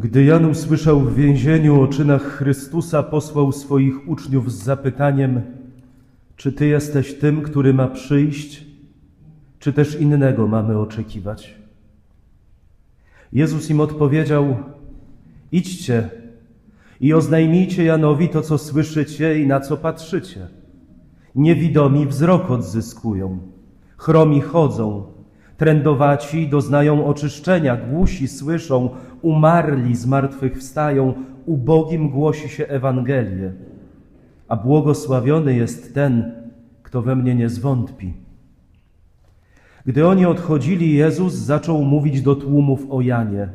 Gdy Jan usłyszał w więzieniu o czynach Chrystusa, posłał swoich uczniów z zapytaniem: Czy ty jesteś tym, który ma przyjść, czy też innego mamy oczekiwać? Jezus im odpowiedział: Idźcie i oznajmijcie Janowi to, co słyszycie i na co patrzycie. Niewidomi wzrok odzyskują, chromi chodzą, trędowaci doznają oczyszczenia, głusi słyszą, umarli z martwych wstają, ubogim głosi się Ewangelię. A błogosławiony jest ten, kto we mnie nie zwątpi. Gdy oni odchodzili, Jezus zaczął mówić do tłumów o Janie.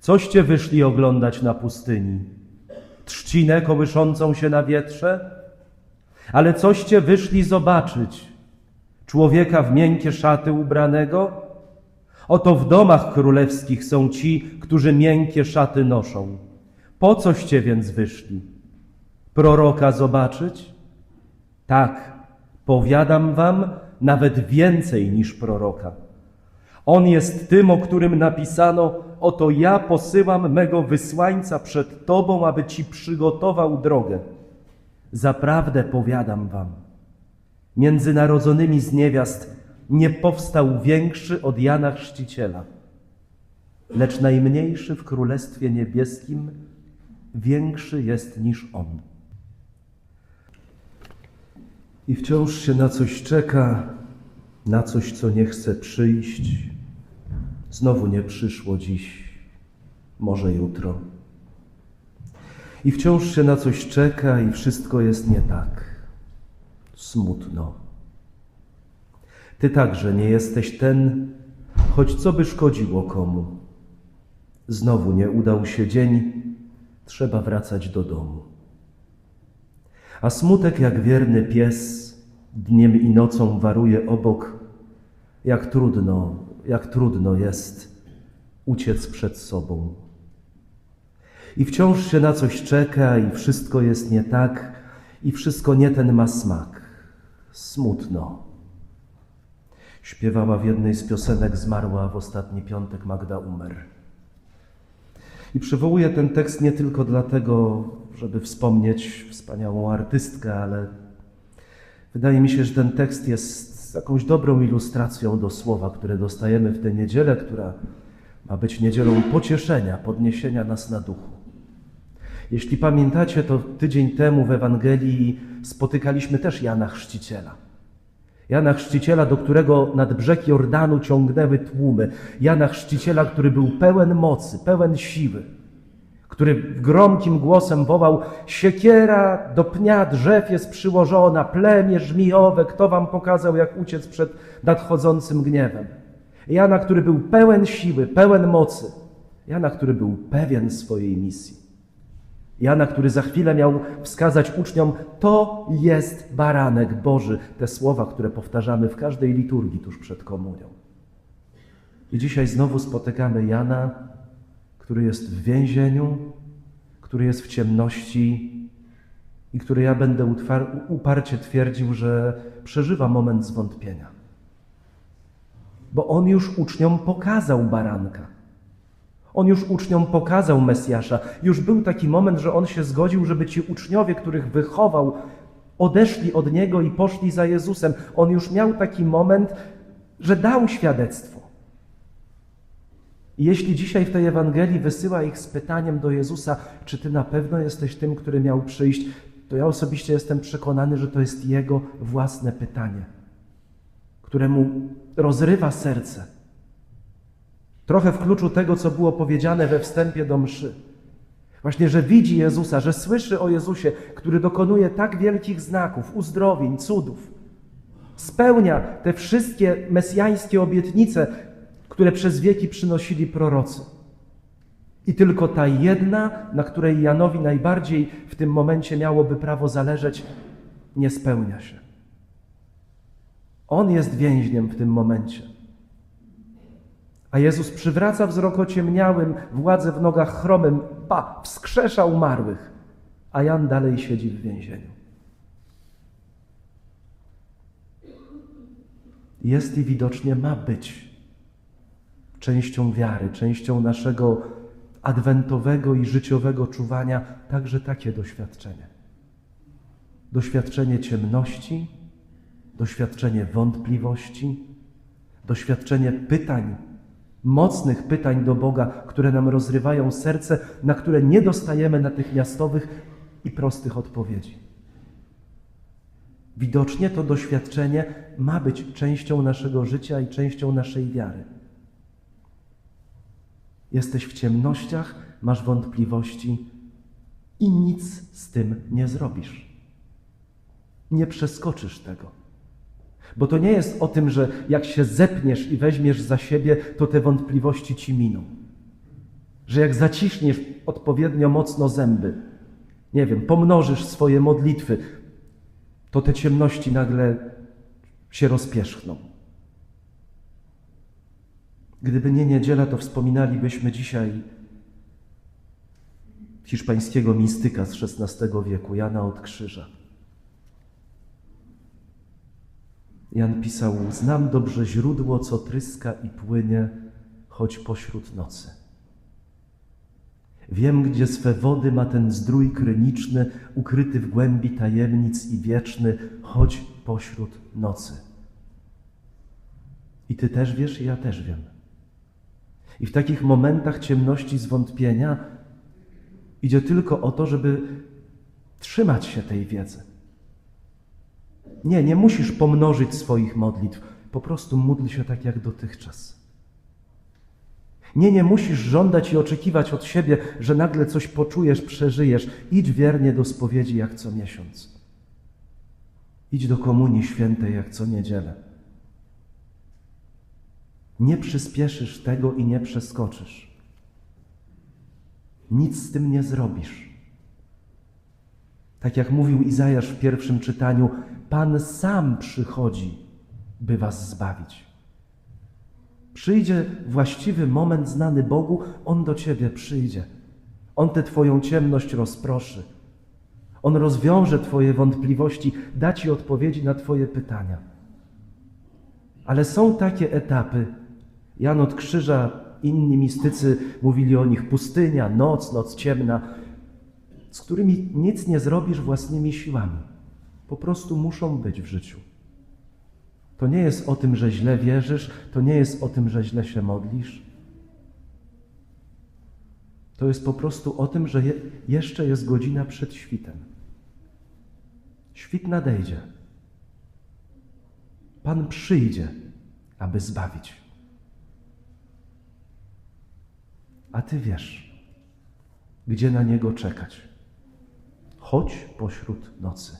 Coście wyszli oglądać na pustyni? Trzcinę kołyszącą się na wietrze? Ale coście wyszli zobaczyć? Człowieka w miękkie szaty ubranego? Oto w domach królewskich są ci, którzy miękkie szaty noszą. Po coście więc wyszli? Proroka zobaczyć? Tak, powiadam wam, nawet więcej niż proroka. On jest tym, o którym napisano: Oto ja posyłam mego wysłańca przed tobą, aby ci przygotował drogę. Zaprawdę powiadam wam, między narodzonymi z niewiast nie powstał większy od Jana Chrzciciela, lecz najmniejszy w Królestwie Niebieskim większy jest niż on. I wciąż się na coś czeka, na coś, co nie chce przyjść. Znowu nie przyszło dziś, może jutro. I wciąż się na coś czeka i wszystko jest nie tak. Smutno. Ty także nie jesteś ten, choć co by szkodziło komu. Znowu nie udał się dzień, trzeba wracać do domu. A smutek jak wierny pies dniem i nocą waruje obok, jak trudno, jak trudno jest uciec przed sobą. I wciąż się na coś czeka, i wszystko jest nie tak, i wszystko nie ten ma smak. Smutno. Śpiewała w jednej z piosenek, zmarła w ostatni piątek Magda Umer. I przywołuję ten tekst nie tylko dlatego, żeby wspomnieć wspaniałą artystkę, ale wydaje mi się, że ten tekst jest jakąś dobrą ilustracją do słowa, które dostajemy w tę niedzielę, która ma być niedzielą pocieszenia, podniesienia nas na duchu. Jeśli pamiętacie, to tydzień temu w Ewangelii spotykaliśmy też Jana Chrzciciela. Jana Chrzciciela, do którego nad brzeg Jordanu ciągnęły tłumy. Jana Chrzciciela, który był pełen mocy, pełen siły, który gromkim głosem wołał: Siekiera do pnia drzew jest przyłożona, plemię żmijowe, kto wam pokazał, jak uciec przed nadchodzącym gniewem? Jana, który był pełen siły, pełen mocy. Jana, który był pewien swojej misji. Jana, który za chwilę miał wskazać uczniom, to jest baranek Boży. Te słowa, które powtarzamy w każdej liturgii tuż przed komunią. I dzisiaj znowu spotykamy Jana, który jest w więzieniu, który jest w ciemności i który ja będę uparcie twierdził, że przeżywa moment zwątpienia. Bo on już uczniom pokazał baranka. On już uczniom pokazał Mesjasza. Już był taki moment, że on się zgodził, żeby ci uczniowie, których wychował, odeszli od niego i poszli za Jezusem. On już miał taki moment, że dał świadectwo. I jeśli dzisiaj w tej Ewangelii wysyła ich z pytaniem do Jezusa, czy ty na pewno jesteś tym, który miał przyjść, to ja osobiście jestem przekonany, że to jest jego własne pytanie, które mu rozrywa serce. Trochę w kluczu tego, co było powiedziane we wstępie do mszy. Właśnie, że widzi Jezusa, że słyszy o Jezusie, który dokonuje tak wielkich znaków, uzdrowień, cudów. Spełnia te wszystkie mesjańskie obietnice, które przez wieki przynosili prorocy. I tylko ta jedna, na której Janowi najbardziej w tym momencie miałoby prawo zależeć, nie spełnia się. On jest więźniem w tym momencie. A Jezus przywraca wzrok ociemniałym, władzę w nogach chromym, pa, wskrzesza umarłych, a Jan dalej siedzi w więzieniu. Jest i widocznie ma być częścią wiary, częścią naszego adwentowego i życiowego czuwania także takie doświadczenie. Doświadczenie ciemności, doświadczenie wątpliwości, doświadczenie pytań, mocnych pytań do Boga, które nam rozrywają serce, na które nie dostajemy natychmiastowych i prostych odpowiedzi. Widocznie to doświadczenie ma być częścią naszego życia i częścią naszej wiary. Jesteś w ciemnościach, masz wątpliwości i nic z tym nie zrobisz. Nie przeskoczysz tego. Bo to nie jest o tym, że jak się zepniesz i weźmiesz za siebie, to te wątpliwości ci miną. Że jak zaciśniesz odpowiednio mocno zęby, nie wiem, pomnożysz swoje modlitwy, to te ciemności nagle się rozpierzchną. Gdyby nie niedziela, to wspominalibyśmy dzisiaj hiszpańskiego mistyka z XVI wieku, Jana od Krzyża. Jan pisał: Znam dobrze źródło, co tryska i płynie, choć pośród nocy. Wiem, gdzie swe wody ma ten zdrój kryniczny, ukryty w głębi tajemnic i wieczny, choć pośród nocy. I ty też wiesz, i ja też wiem. I w takich momentach ciemności, zwątpienia idzie tylko o to, żeby trzymać się tej wiedzy. Nie, nie musisz pomnożyć swoich modlitw. Po prostu módl się tak jak dotychczas. Nie, nie musisz żądać i oczekiwać od siebie, że nagle coś poczujesz, przeżyjesz. Idź wiernie do spowiedzi jak co miesiąc. Idź do komunii świętej jak co niedzielę. Nie przyspieszysz tego i nie przeskoczysz. Nic z tym nie zrobisz. Tak jak mówił Izajasz w pierwszym czytaniu, Pan sam przychodzi, by was zbawić. Przyjdzie właściwy moment znany Bogu, On do ciebie przyjdzie. On tę Twoją ciemność rozproszy. On rozwiąże Twoje wątpliwości, da Ci odpowiedzi na Twoje pytania. Ale są takie etapy. Jan od Krzyża, inni mistycy mówili o nich pustynia, noc, noc ciemna, z którymi nic nie zrobisz własnymi siłami. Po prostu muszą być w życiu. To nie jest o tym, że źle wierzysz, to nie jest o tym, że źle się modlisz. To jest po prostu o tym, że je, jeszcze jest godzina przed świtem. Świt nadejdzie. Pan przyjdzie, aby zbawić. A ty wiesz, gdzie na niego czekać. Chodź pośród nocy.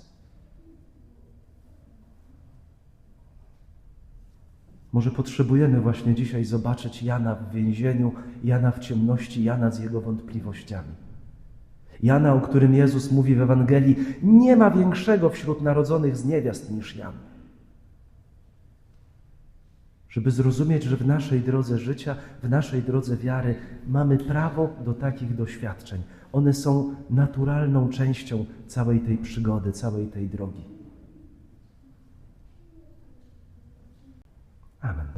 Może potrzebujemy właśnie dzisiaj zobaczyć Jana w więzieniu, Jana w ciemności, Jana z jego wątpliwościami. Jana, o którym Jezus mówi w Ewangelii, nie ma większego wśród narodzonych z niewiast niż Jan. Żeby zrozumieć, że w naszej drodze życia, w naszej drodze wiary mamy prawo do takich doświadczeń. One są naturalną częścią całej tej przygody, całej tej drogi. Amen.